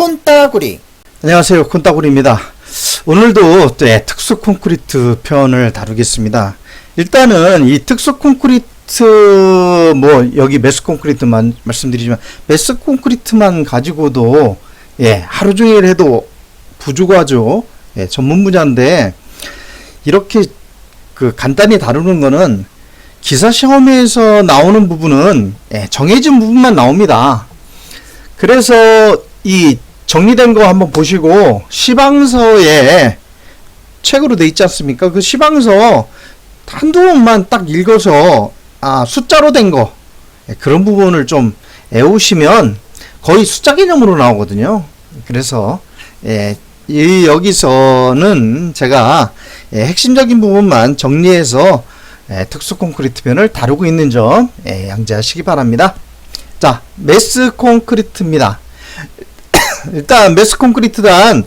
콘따구리. 안녕하세요. 콘따구리입니다. 오늘도 또 예, 특수 콘크리트 편을 다루겠습니다. 일단은 이 특수 콘크리트 뭐 여기 메스 콘크리트만 말씀드리지만 메스 콘크리트만 가지고도 예 하루 종일 해도 부족하죠. 예 전문 분야인데 이렇게 그 간단히 다루는 거는 기사 시험에서 나오는 부분은 예, 정해진 부분만 나옵니다. 그래서 이 정리된 거 한번 보시고 시방서에 책으로 돼 있지 않습니까? 그 시방서 한두 번만 딱 읽어서 아 숫자로 된 거 그런 부분을 좀 애우시면 거의 숫자 개념으로 나오거든요. 그래서 예, 이 여기서는 제가 예, 핵심적인 부분만 정리해서 예, 특수 콘크리트 편을 다루고 있는 점 예, 양지하시기 바랍니다. 자, 메스 콘크리트입니다. 일단 메스 콘크리트란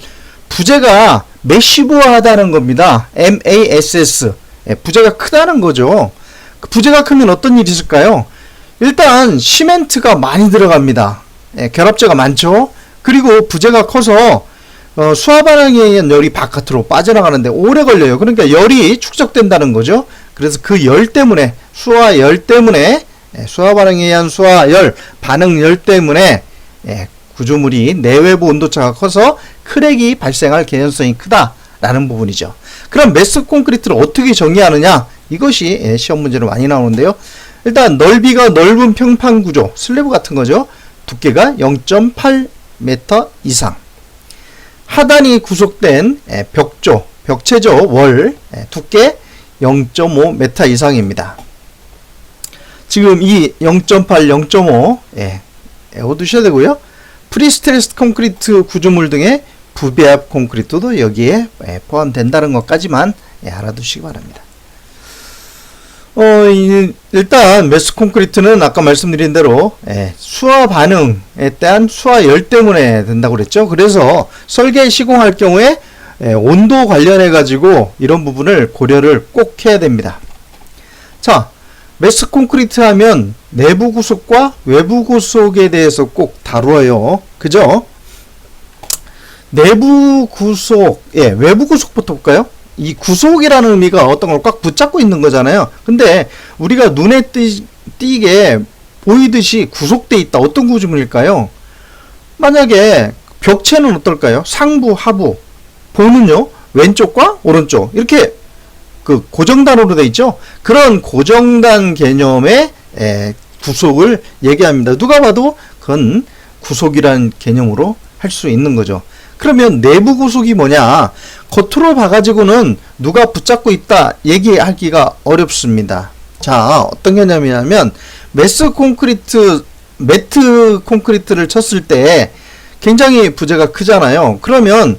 부재가 매시브하다는 겁니다. MASS. 예, 부재가 크다는 거죠. 그 부재가 크면 어떤 일이 있을까요? 일단 시멘트가 많이 들어갑니다. 예, 결합제가 많죠. 그리고 부재가 커서 어, 수화 반응에 의한 열이 바깥으로 빠져나가는데 오래 걸려요. 그러니까 열이 축적된다는 거죠. 그래서 그 열 때문에 수화 열 때문에 예, 수화 반응에 의한 수화 열 반응 열 때문에 예, 구조물이 내외부 온도차가 커서 크랙이 발생할 개연성이 크다라는 부분이죠. 그럼 메스 콘크리트를 어떻게 정의하느냐? 이것이 예, 시험 문제로 많이 나오는데요. 일단 넓이가 넓은 평판 구조, 슬래브 같은 거죠. 두께가 0.8m 이상. 하단이 구속된 예, 벽조, 벽체조 월 예, 두께 0.5m 이상입니다. 지금 이 0.8, 0.5 예, 외워두셔야 되고요. 프리스트레스 콘크리트 구조물 등의 부배합 콘크리트도 여기에 예, 포함된다는 것까지만 예, 알아두시기 바랍니다. 어, 이, 일단 메스 콘크리트는 아까 말씀드린 대로 예, 수화 반응에 대한 수화 열 때문에 된다고 그랬죠. 그래서 설계 시공할 경우에 예, 온도 관련해 가지고 이런 부분을 고려를 꼭 해야 됩니다. 자, 메스 콘크리트 하면 내부 구속과 외부 구속에 대해서 꼭 다루어요. 그죠? 내부 구속, 예, 외부 구속부터 볼까요? 이 구속이라는 의미가 어떤 걸 꽉 붙잡고 있는 거잖아요. 근데 우리가 눈에 띄, 띄게 보이듯이 구속돼 있다. 어떤 구조물일까요? 만약에 벽체는 어떨까요? 상부, 하부. 보는요, 왼쪽과 오른쪽. 이렇게 그 고정단으로 돼 있죠. 그런 고정단 개념의 에, 구속을 얘기합니다. 누가 봐도 그건 구속이란 개념으로 할 수 있는 거죠. 그러면 내부 구속이 뭐냐? 겉으로 봐가지고는 누가 붙잡고 있다 얘기하기가 어렵습니다. 자, 어떤 개념이냐면 메스 콘크리트, 매트 콘크리트를 쳤을 때 굉장히 부재가 크잖아요. 그러면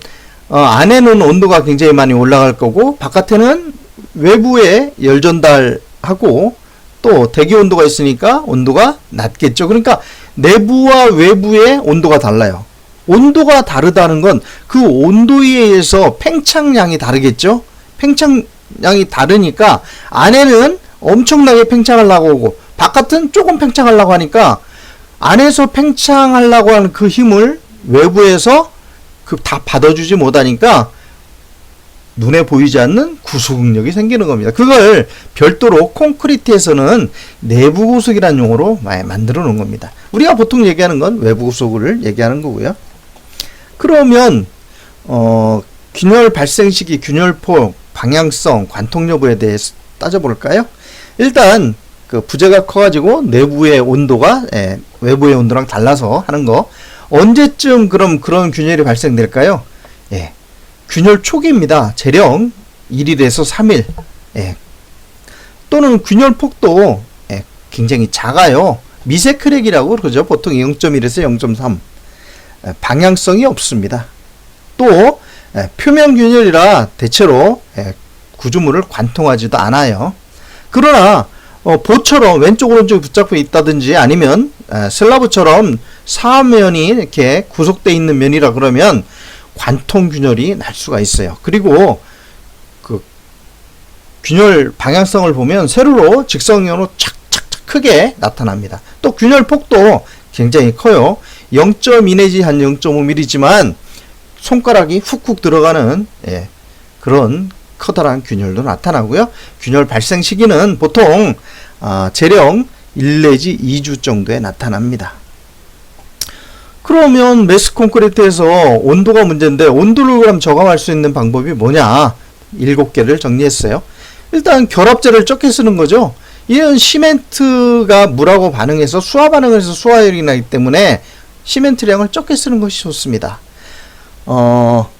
어, 안에는 온도가 굉장히 많이 올라갈 거고 바깥에는 외부에 열 전달하고 또 대기 온도가 있으니까 온도가 낮겠죠. 그러니까 내부와 외부의 온도가 달라요. 온도가 다르다는 건 그 온도에 의해서 팽창량이 다르겠죠. 팽창량이 다르니까 안에는 엄청나게 팽창하려고 하고 바깥은 조금 팽창하려고 하니까 안에서 팽창하려고 하는 그 힘을 외부에서 그 다 받아주지 못하니까 눈에 보이지 않는 구속력이 생기는 겁니다. 그걸 별도로 콘크리트에서는 내부 구속이라는 용어로 만들어 놓은 겁니다. 우리가 보통 얘기하는 건 외부 구속을 얘기하는 거고요. 그러면 어, 균열 발생 시기, 균열폭, 방향성, 관통 여부에 대해서 따져볼까요? 일단 그 부재가 커가지고 내부의 온도가 예, 외부의 온도랑 달라서 하는 거 언제쯤 그럼 그런 균열이 발생될까요? 예, 균열 초기입니다. 재령 1일에서 3일. 예. 또는 균열 폭도 예, 굉장히 작아요. 미세 크랙이라고 그러죠. 보통 0.1에서 0.3. 예, 방향성이 없습니다. 또 예, 표면 균열이라 대체로 예, 구조물을 관통하지도 않아요. 그러나 어, 보처럼 왼쪽 오른쪽 붙잡고 있다든지 아니면 에, 슬라브처럼 사면이 이렇게 구속돼 있는 면이라 그러면 관통 균열이 날 수가 있어요. 그리고 그 균열 방향성을 보면 세로로 직선형으로 착착착 크게 나타납니다. 또 균열 폭도 굉장히 커요. 0.2 내지 한 0.5mm지만 손가락이 훅훅 들어가는 예, 그런 커다란 균열도 나타나고요. 균열 발생 시기는 보통 아, 재령 1 내지 2주 정도에 나타납니다. 그러면 메스 콘크리트에서 온도가 문제인데 온도를 그럼 저감할 수 있는 방법이 뭐냐? 일곱 개를 정리했어요. 일단 결합제를 적게 쓰는 거죠. 이런 시멘트가 물하고 반응해서 수화 반응을 해서 수화열이 나기 때문에 시멘트량을 적게 쓰는 것이 좋습니다. 어,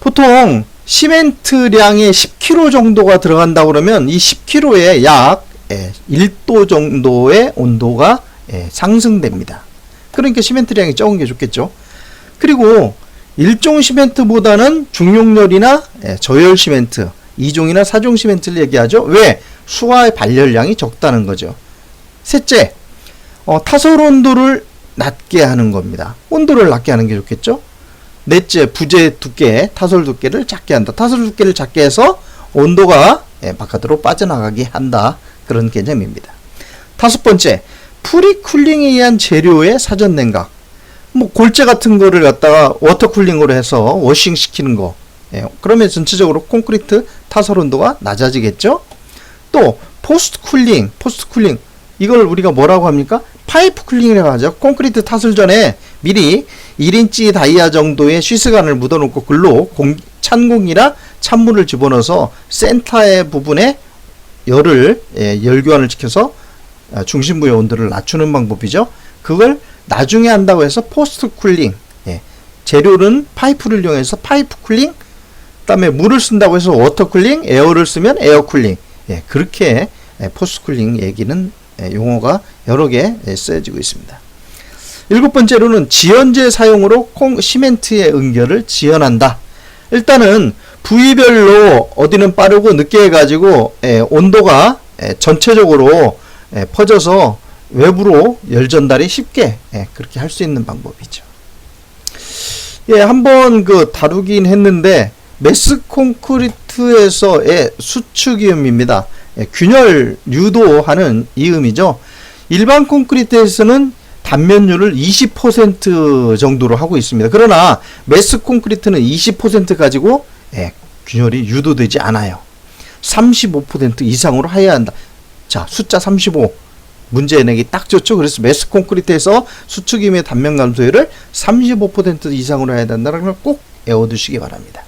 보통 시멘트량이 10kg 정도가 들어간다 그러면 이 10kg에 약 예, 1도 정도의 온도가 예, 상승됩니다. 그러니까 시멘트량이 적은 게 좋겠죠. 그리고 일종 시멘트보다는 중용열이나 예, 저열 시멘트, 이종이나 사종 시멘트를 얘기하죠. 왜? 수화의 발열량이 적다는 거죠. 셋째, 어, 타설 온도를 낮게 하는 겁니다. 온도를 낮게 하는 게 좋겠죠. 넷째, 부재 두께, 타설 두께를 작게 한다. 타설 두께를 작게 해서 온도가 예, 바깥으로 빠져나가게 한다. 그런 개념입니다. 다섯 번째, 프리쿨링에 의한 재료의 사전 냉각. 뭐 골재 같은 거를 갖다가 워터쿨링으로 해서 워싱 시키는 거. 예, 그러면 전체적으로 콘크리트 타설 온도가 낮아지겠죠? 또 포스트 쿨링, 포스트 쿨링 이걸 우리가 뭐라고 합니까? 파이프 쿨링이라고 하죠. 콘크리트 타설 전에 미리 1인치 다이아 정도의 쉬스관을 묻어놓고 글로 공, 찬 공이나 찬물을 집어넣어서 센터의 부분에 열을 예, 열교환을 시켜서 아, 중심부의 온도를 낮추는 방법이죠. 그걸 나중에 한다고 해서 포스트 쿨링. 예, 재료는 파이프를 이용해서 파이프 쿨링. 그다음에 물을 쓴다고 해서 워터 쿨링, 에어를 쓰면 에어 쿨링. 예, 그렇게 예, 포스트 쿨링 얘기는 예, 용어가 여러 개 예, 쓰여지고 있습니다. 일곱 번째로는 지연제 사용으로 콩 시멘트의 응결을 지연한다. 일단은 부위별로 어디는 빠르고 늦게 해가지고 예, 온도가 예, 전체적으로 예, 퍼져서 외부로 열 전달이 쉽게 예, 그렇게 할 수 있는 방법이죠. 예, 한번 그 다루긴 했는데 메스 콘크리트에서의 수축이음입니다. 예, 균열 유도하는 이음이죠. 일반 콘크리트에서는 단면율을 20% 정도로 하고 있습니다. 그러나 메스 콘크리트는 20% 가지고 예, 균열이 유도되지 않아요. 35% 이상으로 해야 한다. 자, 숫자 35. 문제 내기 딱 좋죠. 그래서 메스 콘크리트에서 수축임의 단면 감소율을 35% 이상으로 해야 된다는 걸 꼭 외워두시기 바랍니다.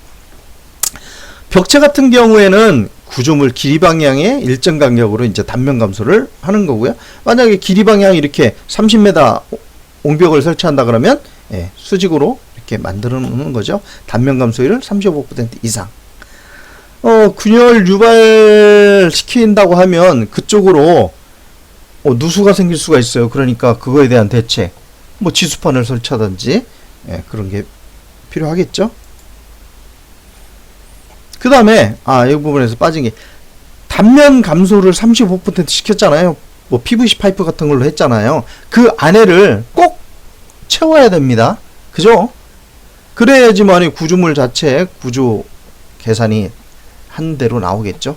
벽체 같은 경우에는 구조물 길이 방향의 일정 간격으로 이제 단면 감소를 하는 거고요. 만약에 길이 방향이 이렇게 30m 옹벽을 설치한다 그러면 예, 수직으로 이렇게 만들어 놓는 거죠. 단면 감소율을 35% 이상. 어, 균열 유발시킨다고 하면 그쪽으로 어, 누수가 생길 수가 있어요. 그러니까 그거에 대한 대책, 뭐 지수판을 설치하든지 예, 그런 게 필요하겠죠. 그 다음에 아 이 부분에서 빠진 게 단면 감소를 35% 시켰잖아요. 뭐 PVC 파이프 같은 걸로 했잖아요. 그 안에를 꼭 채워야 됩니다. 그죠? 그래야지만이 구조물 자체 구조 계산이 한 대로 나오겠죠.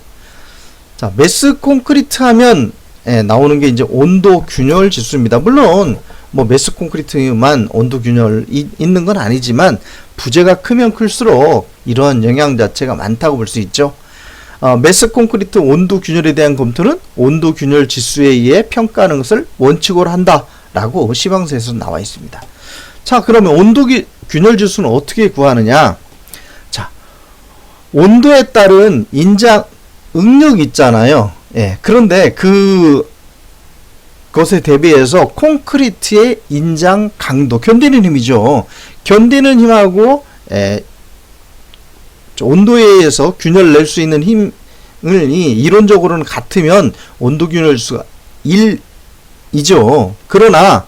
자, 메스 콘크리트 하면 예, 나오는 게 이제 온도 균열 지수입니다. 물론 뭐 메스 콘크리트만 온도 균열이 있는 건 아니지만 부재가 크면 클수록 이러한 영향 자체가 많다고 볼 수 있죠. 어, 메스 콘크리트 온도 균열에 대한 검토는 온도 균열 지수에 의해 평가하는 것을 원칙으로 한다라고 시방서에서 나와 있습니다. 자, 그러면 온도 기, 균열 지수는 어떻게 구하느냐? 자, 온도에 따른 인장 응력 있잖아요. 예. 그런데 그 것에 대비해서 콘크리트의 인장 강도, 견디는 힘이죠. 견디는 힘하고 에, 온도에 의해서 균열을 낼수 있는 힘을 이 이론적으로는 같으면 온도 균열 지수가 1이죠. 그러나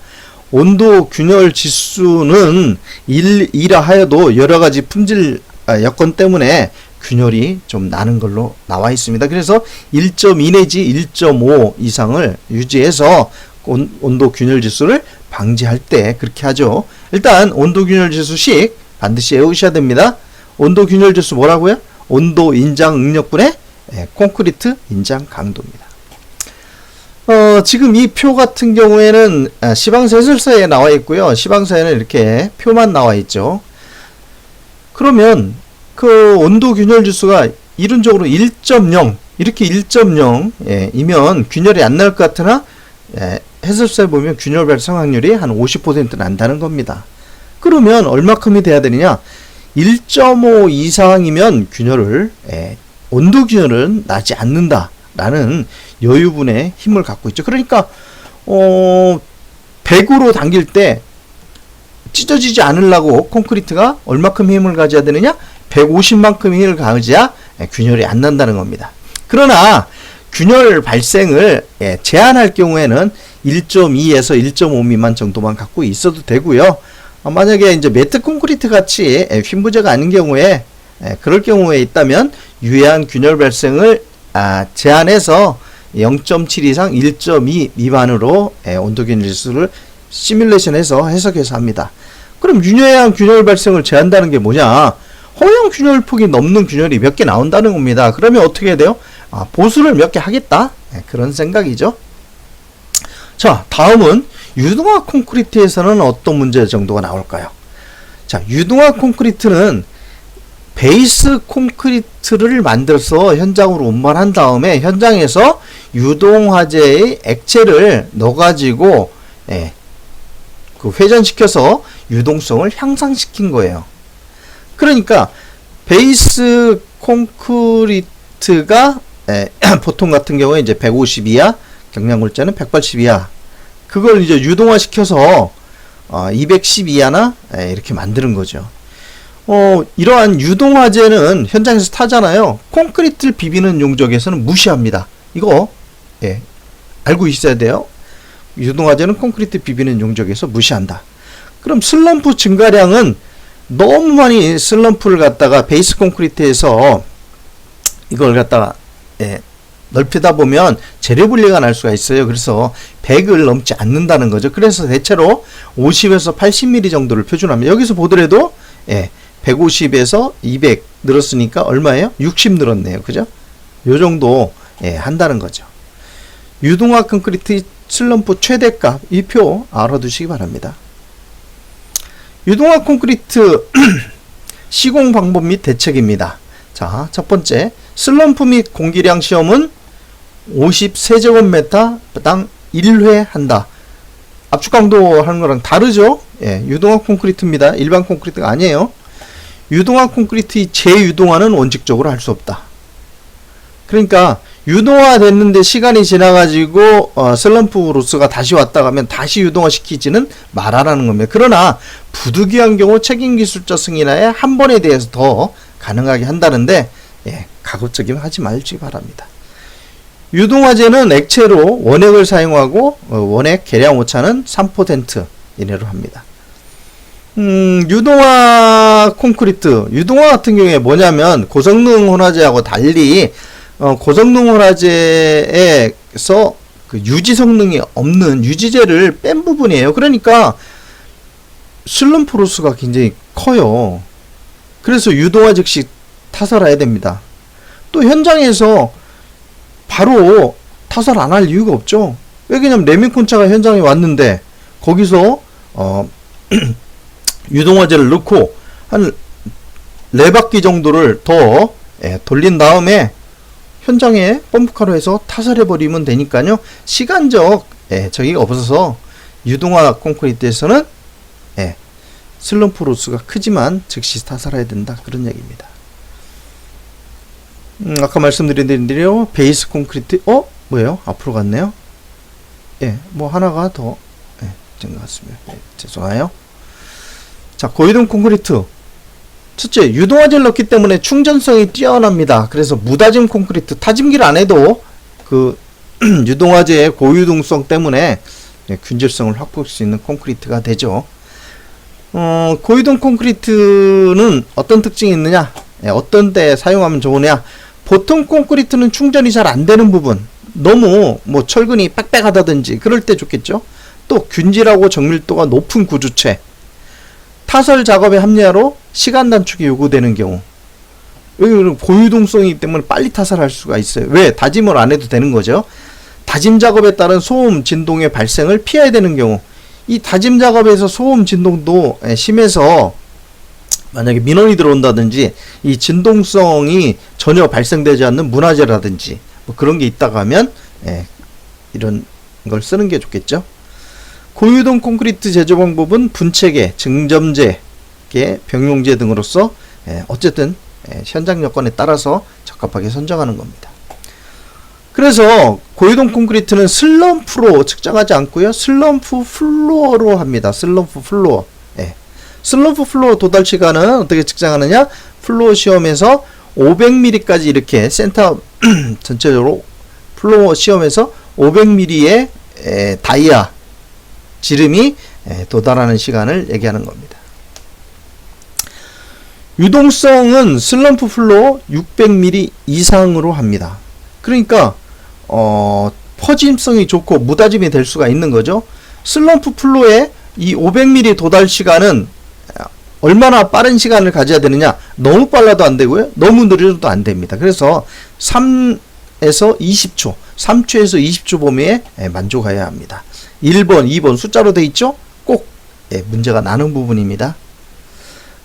온도 균열 지수는 1, 이라 하여도 여러 가지 품질 아, 여건 때문에 균열이 좀 나는 걸로 나와 있습니다. 그래서 1.2 내지 1.5 이상을 유지해서 온, 온도 균열 지수를 방지할 때 그렇게 하죠. 일단 온도 균열 지수식 반드시 외우셔야 됩니다. 온도 균열 지수 뭐라고요? 온도 인장 응력분의 예, 콘크리트 인장 강도입니다. 어, 어, 지금 이 표 같은 경우에는 아, 시방서 해설서에 나와 있고요. 시방서에는 이렇게 표만 나와 있죠. 그러면 그 온도 균열 지수가 이론적으로 1.0 이렇게 1.0 예, 이면 균열이 안 날 것 같으나 예, 해설서에 보면 균열 발생 확률이 한 50% 난다는 겁니다. 그러면 얼마큼이 돼야 되느냐? 1.5 이상이면 균열을 예, 온도 균열은 나지 않는다라는 여유분의 힘을 갖고 있죠. 그러니까 어 100으로 당길 때 찢어지지 않으려고 콘크리트가 얼마큼 힘을 가져야 되느냐? 150만큼 힘을 예, 균열이 안 난다는 겁니다. 그러나 균열 발생을 예, 제한할 경우에는 1.2에서 1.5 미만 정도만 갖고 있어도 되고요. 어, 만약에 이제 매트 콘크리트 같이 예, 휨 부재가 아닌 경우에 예, 그럴 경우에 있다면 유해한 균열 발생을 아, 제한해서 0.7 이상 1.2 미만으로 예, 온도 균열 지수를 시뮬레이션해서 해석해서 합니다. 그럼 유해한 균열 발생을 제한다는 게 뭐냐? 허용 균열 폭이 넘는 균열이 몇 개 나온다는 겁니다. 그러면 어떻게 돼요? 아, 보수를 몇 개 하겠다. 예, 그런 생각이죠. 자, 다음은 유동화 콘크리트에서는 어떤 문제 정도가 나올까요? 자, 유동화 콘크리트는 베이스 콘크리트를 만들어서 현장으로 운반한 다음에 현장에서 유동화재의 액체를 넣어가지고 예, 그 회전시켜서 유동성을 향상시킨 거예요. 그러니까 베이스 콘크리트가 예, 보통 같은 경우에 이제 150 이하, 경량골자는 180 이하. 그걸 이제 유동화 시켜서 어, 210 이하나 예, 이렇게 만드는 거죠. 어, 이러한 유동화재는 현장에서 타잖아요. 콘크리트를 비비는 용적에서는 무시합니다. 이거 예, 알고 있어야 돼요. 유동화재는 콘크리트 비비는 용적에서 무시한다. 그럼 슬럼프 증가량은 너무 많이 슬럼프를 갖다가 베이스 콘크리트에서 이걸 갖다가 예, 넓히다 보면 재료 분리가 날 수가 있어요. 그래서 100을 넘지 않는다는 거죠. 그래서 대체로 50에서 80mm 정도를 표준합니다. 여기서 보더라도 예, 150에서 200 늘었으니까 얼마예요? 60 늘었네요. 그죠? 요 정도 예, 한다는 거죠. 유동화 콘크리트 슬럼프 최대값 이 표 알아두시기 바랍니다. 유동화 콘크리트 시공 방법 및 대책입니다. 자, 첫 번째 슬럼프 및 공기량 시험은 50세제곱미터당 1회 한다. 압축 강도 하는 거랑 다르죠? 예, 유동화 콘크리트입니다. 일반 콘크리트가 아니에요. 유동화 콘크리트의 재유동화는 원칙적으로 할 수 없다. 그러니까 유동화 됐는데 시간이 지나가지고 어, 슬럼프 로스가 다시 왔다 가면 다시 유동화 시키지는 말아라는 겁니다. 그러나 부득이한 경우 책임 기술자 승인하에 한 번에 대해서 더 가능하게 한다는데 예, 가급적이면 하지 말지 바랍니다. 유동화재는 액체로 원액을 사용하고 어, 원액 계량 오차는 3% 이내로 합니다. 음, 유동화 콘크리트, 유동화 같은 경우에 뭐냐면 고성능 혼화재하고 달리 어, 고성능 혼화재에서 그 유지 성능이 없는 유지재를 뺀 부분이에요. 그러니까 슬럼프 로스가 굉장히 커요. 그래서 유동화 즉시 타설해야 됩니다. 또 현장에서 바로 타설 안 할 이유가 없죠. 왜냐면 레미콘차가 현장에 왔는데 거기서 어 유동화재를 넣고 한네 바퀴 정도를 더 예, 돌린 다음에 현장에 펌프카로 해서 타설해 버리면 되니까요. 시간적 예, 저기가 없어서 유동화 콘크리트에서는 예, 슬럼프 로스가 크지만 즉시 타설해야 된다 그런 얘기입니다. 음, 아까 말씀드린 대로 베이스 콘크리트 어 뭐예요? 앞으로 갔네요. 예, 뭐 하나가 더 예, 된것 같습니다. 예, 죄송해요. 자, 고이동 콘크리트. 첫째, 유동화재를 넣기 때문에 충전성이 뛰어납니다. 그래서 무다짐 콘크리트, 타짐기를 안 해도 그 유동화재의 고유동성 때문에 예, 균질성을 확보할 수 있는 콘크리트가 되죠. 어, 고유동 콘크리트는 어떤 특징이 있느냐? 예, 어떤 때 사용하면 좋으냐? 보통 콘크리트는 충전이 잘 안 되는 부분, 너무 뭐 철근이 빽빽하다든지 그럴 때 좋겠죠. 또 균질하고 정밀도가 높은 구조체, 타설 작업의 합리화로 시간 단축이 요구되는 경우, 여기 고유동성이기 때문에 빨리 타설할 수가 있어요. 왜? 다짐을 안 해도 되는 거죠. 다짐 작업에 따른 소음 진동의 발생을 피해야 되는 경우 이 다짐 작업에서 소음 진동도 예, 심해서 만약에 민원이 들어온다든지 이 진동성이 전혀 발생되지 않는 문화재라든지 뭐 그런 게 있다고 하면 예, 이런 걸 쓰는 게 좋겠죠. 고유동 콘크리트 제조 방법은 분체계, 증점 제, 병용제 등으로서 예, 어쨌든 예, 현장 여건에 따라서 적합하게 선정하는 겁니다. 그래서 고유동 콘크리트는 슬럼프로 측정하지 않고요. 슬럼프 플로어로 합니다. 슬럼프 플로어. 예. 슬럼프 플로어 도달 시간은 어떻게 측정하느냐? 플로어 시험에서 500mm까지 이렇게 센터 전체적으로 플로어 시험에서 500mm의 에, 다이아 지름이 에, 도달하는 시간을 얘기하는 겁니다. 유동성은 슬럼프 플로어 600mm 이상으로 합니다. 그러니까 어, 퍼짐성이 좋고 무다짐이 될 수가 있는 거죠. 슬럼프 플로어의 이 500mm 도달 시간은 얼마나 빠른 시간을 가져야 되느냐? 너무 빨라도 안 되고요. 너무 느려도 안 됩니다. 그래서 3에서 20초, 3초에서 20초 범위에 예, 만족해야 합니다. 1번, 2번 숫자로 돼 있죠? 꼭 예, 문제가 나는 부분입니다.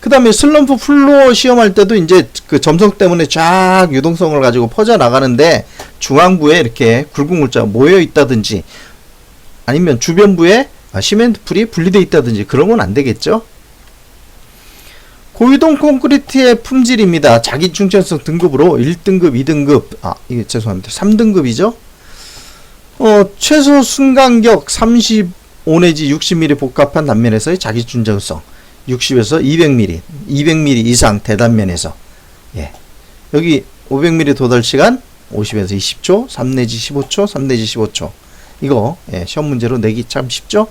그 다음에 슬럼프 플로어 시험할 때도 이제 그 점성 때문에 쫙 유동성을 가지고 퍼져 나가는데 중앙부에 이렇게 굵은 물자가 모여 있다든지 아니면 주변부에 시멘트 풀이 분리되어 있다든지 그런 건 안 되겠죠? 고유동 콘크리트의 품질입니다. 자기 충전성 등급으로 1등급, 2등급, 아, 이게 죄송합니다. 3등급이죠? 어, 최소 순간격 35 내지 60mm 복합한 단면에서의 자기 충전성. 60에서 200mm, 200mm 이상 대단면에서. 예. 여기 500mm 도달 시간 50에서 20초, 3 내지 15초, 3 내지 15초. 이거, 예, 시험 문제로 내기 참 쉽죠?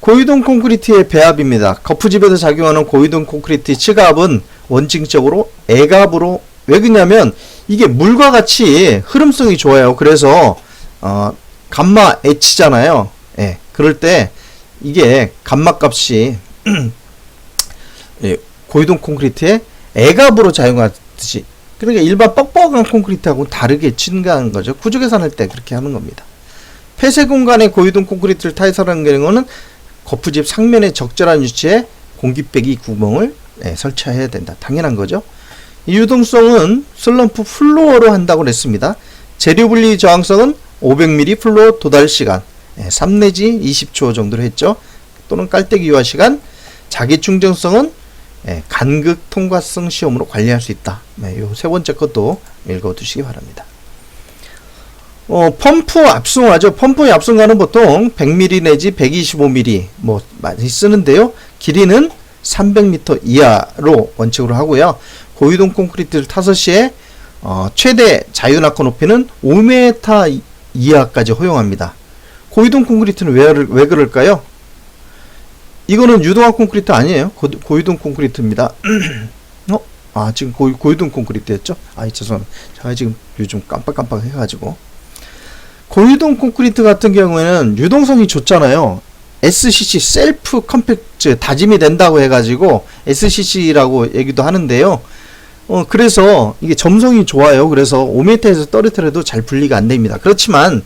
고유동 콘크리트의 배합입니다. 거푸집에서 작용하는 고유동 콘크리트의 층압은 원칙적으로 애갑으로 왜 그러냐면 이게 물과 같이 흐름성이 좋아요. 그래서 어, 감마 H잖아요. 예. 그럴 때 이게 감마 값이 예, 고유동 콘크리트의 애갑으로 작용하듯이 그러니까 일반 뻑뻑한 콘크리트하고 다르게 증가하는 거죠. 구조 계산할 때 그렇게 하는 겁니다. 폐쇄 공간에 고유동 콘크리트를 타이설하는 경우는 거푸집 상면에 적절한 위치에 공기빼기 구멍을 네, 설치해야 된다. 당연한 거죠. 유동성은 슬럼프 플로어로 한다고 그랬습니다. 재료 분리 저항성은 500mm 플로어 도달 시간 네, 3 내지 20초 정도로 했죠. 또는 깔때기 유화 시간 자기 충전성은 네, 간극 통과성 시험으로 관리할 수 있다. 네, 요세 번째 것도 읽어두시기 바랍니다. 어, 펌프 압승화죠. 펌프의 압승화는 보통 100mm 내지 125mm 뭐 많이 쓰는데요. 길이는 300m 이하로 원칙으로 하고요. 고유동 콘크리트를 타서 시에 어, 최대 자유낙하 높이는 5m 이하까지 허용합니다. 고유동 콘크리트는 왜, 왜 그럴까요? 이거는 유동화 콘크리트 아니에요. 고, 유동 콘크리트입니다. 어? 아, 지금 고, 고유동 콘크리트였죠? 아, 죄송합니다. 제가 지금 요즘 깜빡깜빡 해가지고. 고유동 콘크리트 같은 경우에는 유동성이 좋잖아요. SCC 셀프 컴팩트 다짐이 된다고 해가지고 SCC라고 얘기도 하는데요. 어 그래서 이게 점성이 좋아요. 그래서 5m에서 떨어뜨려도 잘 분리가 안 됩니다. 그렇지만 야,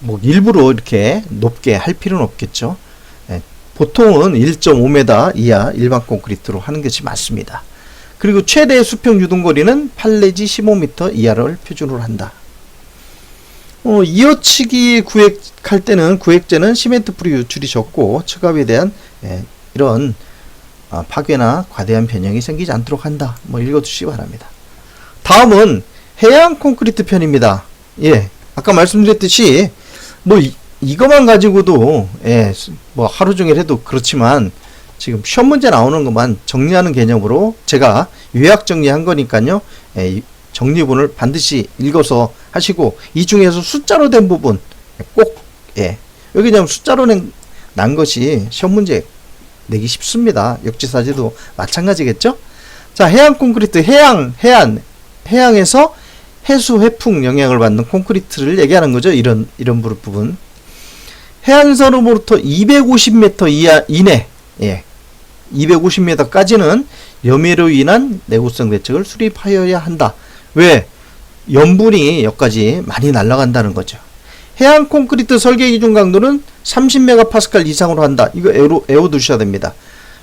뭐 일부러 이렇게 높게 할 필요는 없겠죠. 예, 보통은 1.5m 이하 일반 콘크리트로 하는 것이 맞습니다. 그리고 최대 수평 유동거리는 8 내지 15m 이하를 표준으로 한다. 어, 이어치기 구획할 때는 구획제는 시멘트 풀이 유출이 적고 측압에 대한 예, 이런 아, 파괴나 과대한 변형이 생기지 않도록 한다. 뭐 읽어주시기 바랍니다. 다음은 해양 콘크리트 편입니다. 예, 아까 말씀드렸듯이 뭐 이, 이것만 가지고도 예, 뭐 하루 종일 해도 그렇지만 지금 시험 문제 나오는 것만 정리하는 개념으로 제가 요약 정리한 거니까요. 예, 정리본을 반드시 읽어서 하시고 이 중에서 숫자로 된 부분 꼭 예. 여기 좀 숫자로 낸, 난 것이 시험 문제 내기 쉽습니다. 역지사지도 마찬가지겠죠? 자, 해양 콘크리트 해양 해안 해양에서 해수 해풍 영향을 받는 콘크리트를 얘기하는 거죠. 이런 이런 부분. 해안선으로부터 250m 이하 이내 예. 250m까지는 염해로 인한 내구성 대책을 수립하여야 한다. 왜? 염분이 여기까지 많이 날아간다는 거죠. 해양 콘크리트 설계 기준 강도는 30메가파스칼 이상으로 한다. 이거 애로, 애워두셔야 됩니다.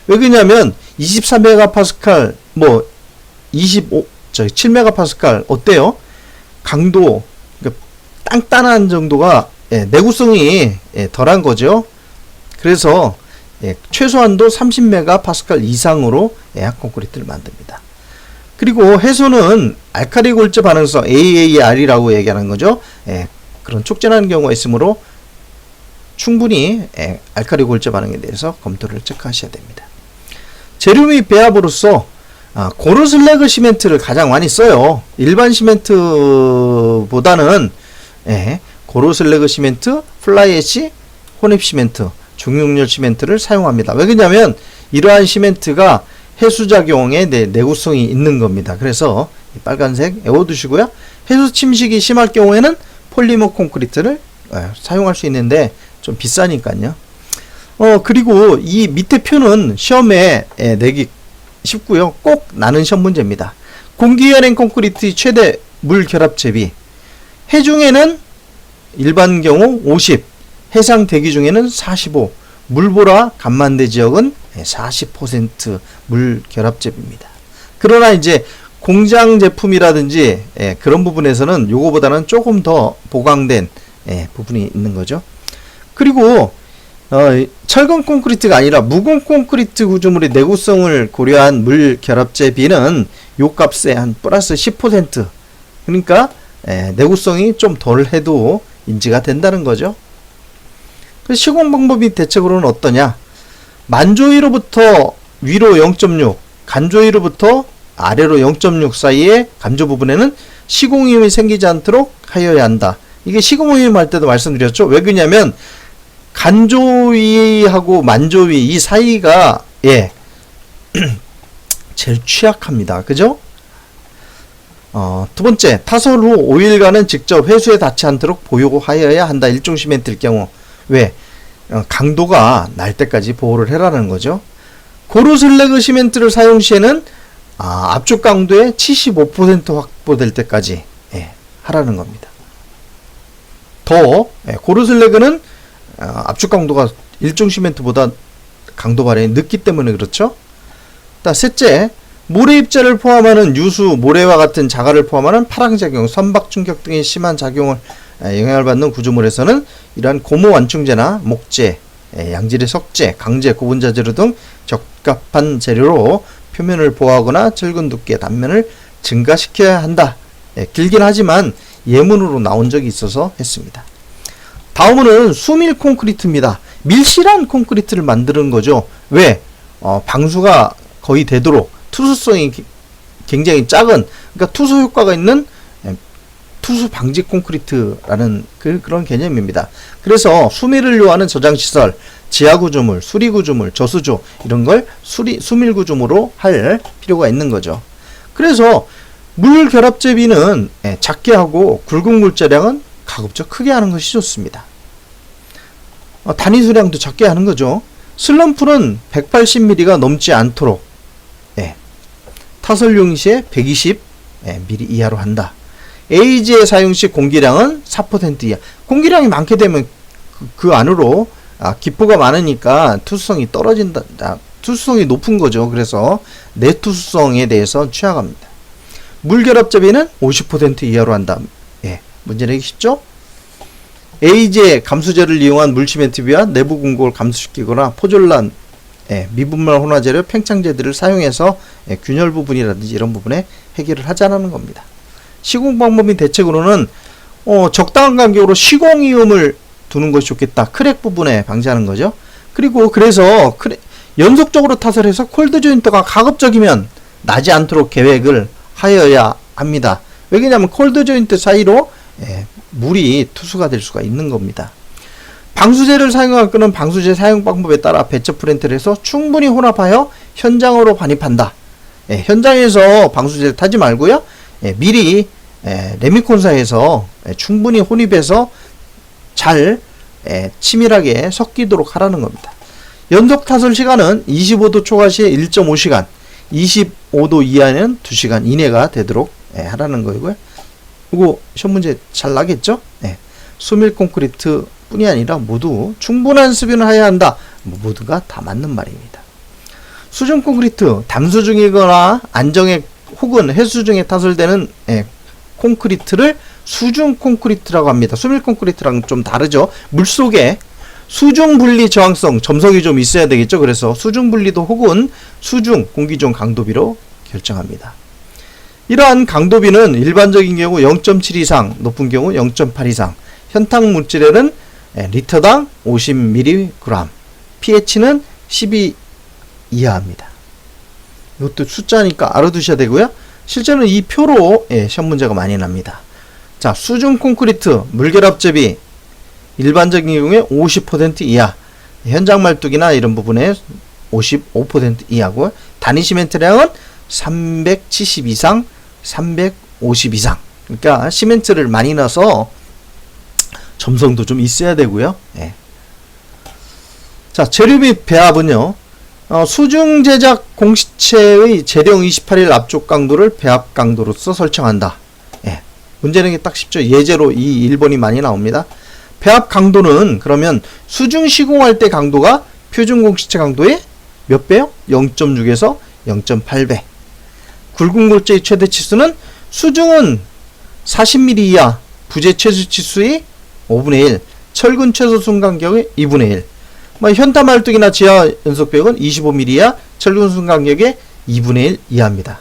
왜 그러냐면 24메가파스칼 뭐 25, 저 7메가파스칼 어때요? 강도 그러니까 단단한 정도가 예, 내구성이 예, 덜한 거죠. 그래서 예, 최소한도 30메가 파스칼 이상으로 예약 콘크리트를 만듭니다. 그리고 해소는 알카리 골재 반응성 AAR이라고 얘기하는 거죠. 예, 그런 촉진하는 경우가 있으므로 충분히 예, 알카리 골재 반응에 대해서 검토를 체크하셔야 됩니다. 재료 및 배합으로서 아, 고르 슬래그 시멘트를 가장 많이 써요. 일반 시멘트보다는 예, 고르 슬래그 시멘트, 플라이애쉬, 혼입 시멘트, 중용열 시멘트를 사용합니다. 왜 그러냐면 이러한 시멘트가 해수 작용에 내, 내구성이 있는 겁니다. 그래서 이 빨간색 애워두시고요. 해수 침식이 심할 경우에는 폴리머 콘크리트를 예, 사용할 수 있는데 좀 비싸니까요. 어 그리고 이 밑에 표는 시험에 예, 내기 쉽고요. 꼭 나는 시험 문제입니다. 공기열행 콘크리트 최대 물 결합 제비. 해중에는 일반 경우 50, 해상 대기 중에는 45, 물보라 간만대 지역은 40%물 결합 제비입니다. 그러나 이제 공장 제품이라든지 예, 그런 부분에서는 요거보다는 조금 더 보강된 예, 부분이 있는 거죠. 그리고 어, 철근 콘크리트가 아니라 무공 콘크리트 구조물의 내구성을 고려한 물 결합제 비는 요 값에 한 플러스 10% 그러니까 예, 내구성이 좀 덜 해도 인지가 된다는 거죠. 그 시공 방법이 대책으로는 어떠냐? 만조위로부터 위로 0.6, 간조위로부터 아래로 0.6 사이의 감조 부분에는 시공이음이 생기지 않도록 하여야 한다. 이게 시공이음 할 때도 말씀드렸죠. 왜 그러냐면 간조위하고 만조위 이 사이가 예 제일 취약합니다. 그죠? 어, 두 번째, 타설 후 5일간은 직접 회수에 닿지 않도록 보유하여야 한다. 일종 시멘트일 경우. 왜? 어, 강도가 날 때까지 보호를 해라는 거죠. 고르슬래그 시멘트를 사용 시에는 아, 압축 강도의 75% 확보될 때까지 예, 하라는 겁니다. 더 예, 고르슬래그는 어, 압축 강도가 일종 시멘트보다 강도 발현이 늦기 때문에 그렇죠. 다 셋째, 모래 입자를 포함하는 유수, 모래와 같은 자갈을 포함하는 파랑작용, 선박 충격 등의 심한 작용을 에, 영향을 받는 구조물에서는 이러한 고무 완충제나 목재, 에, 양질의 석재, 강제, 고분자 재료 등 적합한 재료로 표면을 보호하거나 철근 두께, 단면을 증가시켜야 한다. 예, 길긴 하지만 예문으로 나온 적이 있어서 했습니다. 다음은 수밀 콘크리트입니다. 밀실한 콘크리트를 만드는 거죠. 왜? 어, 방수가 거의 되도록 투수성이 기- 굉장히 작은 그러니까 투수 효과가 있는 예, 투수 방지 콘크리트라는 그, 그런 개념입니다. 그래서 수밀을 요하는 저장 시설, 지하 구조물, 수리 구조물, 저수조 이런 걸 수리 수밀 구조물로 할 필요가 있는 거죠. 그래서 물 결합 제비는 예, 작게 하고 굵은 물자량은 가급적 크게 하는 것이 좋습니다. 어, 단위 수량도 작게 하는 거죠. 슬럼프는 180mm가 넘지 않도록 예, 타설용 시에 120 예, mm 이하로 한다. AG의 사용 시 공기량은 4% 이하. 공기량이 많게 되면 그, 그 안으로 아, 기포가 많으니까 투수성이 떨어진다. 아, 투수성이 높은 거죠. 그래서 내투수성에 대해서 취약합니다. 물결합 접이는 50% 이하로 한다. 예, 문제 내기 쉽죠? 에이제 감수제를 이용한 물시멘트 비와 내부 공고를 감소시키거나 포졸란 예, 미분말 혼화제를 팽창제들을 사용해서 예, 균열 부분이라든지 이런 부분에 해결을 하자는 겁니다. 시공 방법인 대책으로는 어, 적당한 간격으로 시공 이음을 두는 것이 좋겠다. 크랙 부분에 방지하는 거죠. 그리고 그래서 크랙, 연속적으로 타설해서 콜드 조인트가 가급적이면 나지 않도록 계획을 하여야 합니다. 왜냐하면 콜드 조인트 사이로 예, 물이 투수가 될 수가 있는 겁니다. 방수제를 사용할 거는 방수제 사용 방법에 따라 배처 프렌트를 해서 충분히 혼합하여 현장으로 반입한다. 예, 현장에서 방수제를 타지 말고요. 예, 미리 예, 레미콘사에서 예, 충분히 혼입해서 잘 예, 치밀하게 섞이도록 하라는 겁니다. 연속 타설 시간은 25도 초과 시에 1.5시간, 25도 이하는 2시간 이내가 되도록 예, 하라는 거고요. 이거 시험 문제 잘 나겠죠? 네. 수밀 콘크리트 뿐이 아니라 모두 충분한 수비는 해야 한다. 뭐 모두가 다 맞는 말입니다. 수중 콘크리트, 담수 중이거나 안정액 혹은 해수 중에 타설되는 예, 콘크리트를 수중 콘크리트라고 합니다. 수밀 콘크리트랑 좀 다르죠. 물 속에 수중 분리 저항성 점성이 좀 있어야 되겠죠. 그래서 수중 분리도 혹은 수중 공기 중 강도비로 결정합니다. 이러한 강도비는 일반적인 경우 0.7 이상, 높은 경우 0.8 이상, 현탕 물질에는 예, 리터당 50mg, pH는 12 이하입니다. 이것도 숫자니까 알아두셔야 되고요. 실제는 이 표로 예, 시험 문제가 많이 납니다. 자, 수중 콘크리트 물결합 접이 일반적인 경우에 50% 이하, 현장 말뚝이나 이런 부분에 55% 이하고 단위 시멘트량은 370 이상, 350 이상. 그러니까 시멘트를 많이 넣어서 점성도 좀 있어야 되고요. 예. 자, 재료 및 배합은요. 어, 수중 제작 공시체의 재령 28일 압축 강도를 배합 강도로서 설정한다. 예. 문제는 게딱 쉽죠. 예제로 이 1번이 많이 나옵니다. 배합 강도는 그러면 수중 시공할 때 강도가 표준 공시체 강도의 몇 배요? 0.6에서 0.8배. 굵은 골재의 최대 치수는 수중은 40mm 이하, 부재 최소 치수의 5분의 1, 철근 최소 순간격의 2분의 1. 뭐 현타 말뚝이나 지하 연속벽은 25mm 이하, 철근 순간격의 2분의 1 이하입니다.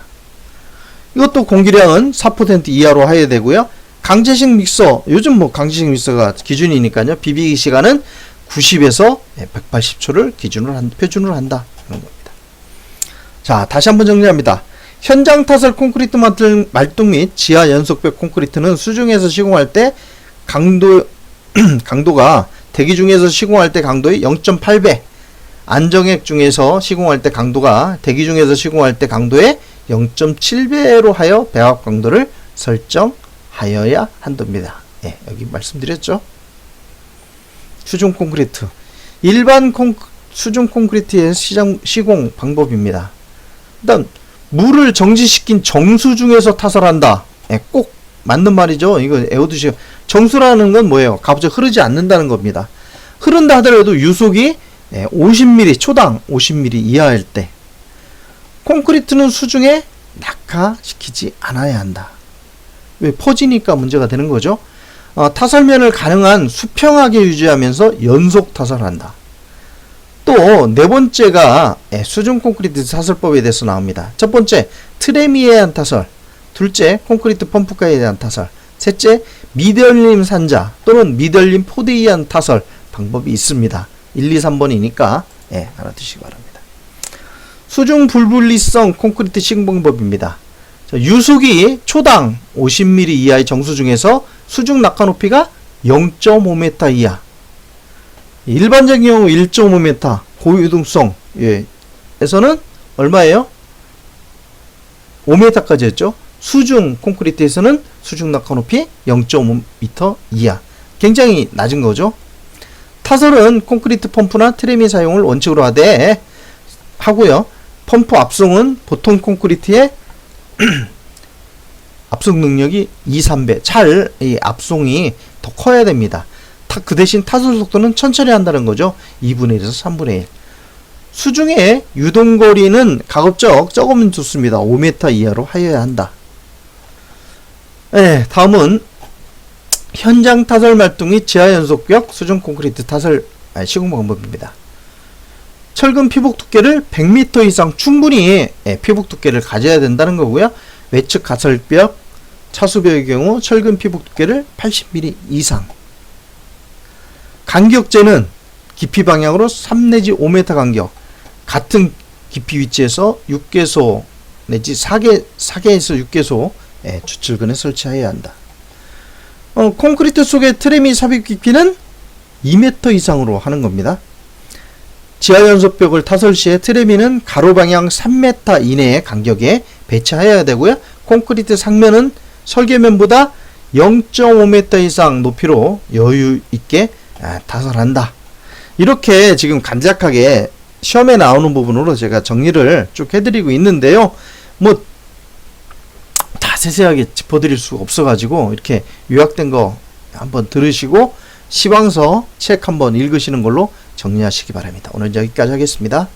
이것도 공기량은 4% 이하로 하야 되고요. 강제식 믹서, 요즘 뭐 강제식 믹서가 기준이니까요. 비비기 시간은 90에서 180초를 기준으로 한, 표준으로 한다. 그런 겁니다. 자, 다시 한번 정리합니다. 현장 타설 콘크리트 말뚝, 및 지하 연속벽 콘크리트는 수중에서 시공할 때 강도 강도가 대기 중에서 시공할 때 강도의 0.8배, 안정액 중에서 시공할 때 강도가 대기 중에서 시공할 때 강도의 0.7배로 하여 배합 강도를 설정하여야 한답니다. 예, 여기 말씀드렸죠. 수중 콘크리트. 일반 콘, 수중 콘크리트의 시장, 시공 방법입니다. 일단, 물을 정지시킨 정수 중에서 타설한다. 예, 꼭 맞는 말이죠. 이거 애워두시고. 정수라는 건 뭐예요? 갑자기 흐르지 않는다는 겁니다. 흐른다 하더라도 유속이 50mm, 초당 50mm 이하일 때. 콘크리트는 수중에 낙하시키지 않아야 한다. 왜? 퍼지니까 문제가 되는 거죠. 어, 타설면을 가능한 수평하게 유지하면서 연속 타설한다. 또 네 번째가 예, 수중 콘크리트 타설법에 대해서 나옵니다. 첫 번째 트레미에 대한 타설, 둘째 콘크리트 펌프가에 대한 타설, 셋째 미들림 산자 또는 미들림 포드에 의한 타설 방법이 있습니다. 1, 2, 3번이니까 예, 알아두시기 바랍니다. 수중 불분리성 콘크리트 시공 방법입니다. 자, 유속이 초당 50mm 이하의 정수 중에서 수중 낙하 높이가 0.5m 이하. 일반적인 경우 1.5m 고유동성 예, 에서는 얼마예요? 5m까지 했죠. 수중 콘크리트에서는 수중 낙하 높이 0.5m 이하. 굉장히 낮은 거죠. 타설은 콘크리트 펌프나 트레미 사용을 원칙으로 하되 하고요. 펌프 압송은 보통 콘크리트의 압송 능력이 2, 3배, 찰, 이 압송이 더 커야 됩니다. 타, 그 대신 타설 속도는 천천히 한다는 거죠. 2분의 1에서 3분의 1. 수중의 유동거리는 가급적 적으면 좋습니다. 5m 이하로 하여야 한다. 네, 다음은 현장 타설 및 지하 연속벽 수중 콘크리트 타설 아, 시공 방법입니다. 철근 피복 두께를 100m 이상 충분히 예, 피복 두께를 가져야 된다는 거고요. 외측 가설벽, 차수벽의 경우 철근 피복 두께를 80mm 이상. 간격제는 깊이 방향으로 3 내지 5m 간격. 같은 깊이 위치에서 6개소 내지 4개, 4개에서 6개소 예, 주철근에 설치해야 한다. 어, 콘크리트 속의 트레미 삽입 깊이는 2m 이상으로 하는 겁니다. 지하 연속벽을 타설 시에 트레미는 가로 방향 3m 이내의 간격에 배치하여야 되고요. 콘크리트 상면은 설계면보다 0.5m 이상 높이로 여유 있게 아, 타설한다. 이렇게 지금 간략하게 시험에 나오는 부분으로 제가 정리를 쭉 해드리고 있는데요. 뭐다다 세세하게 짚어드릴 수가 없어가지고 이렇게 요약된 거 한번 들으시고 시황서 책 한번 읽으시는 걸로 정리하시기 바랍니다. 오늘 여기까지 하겠습니다.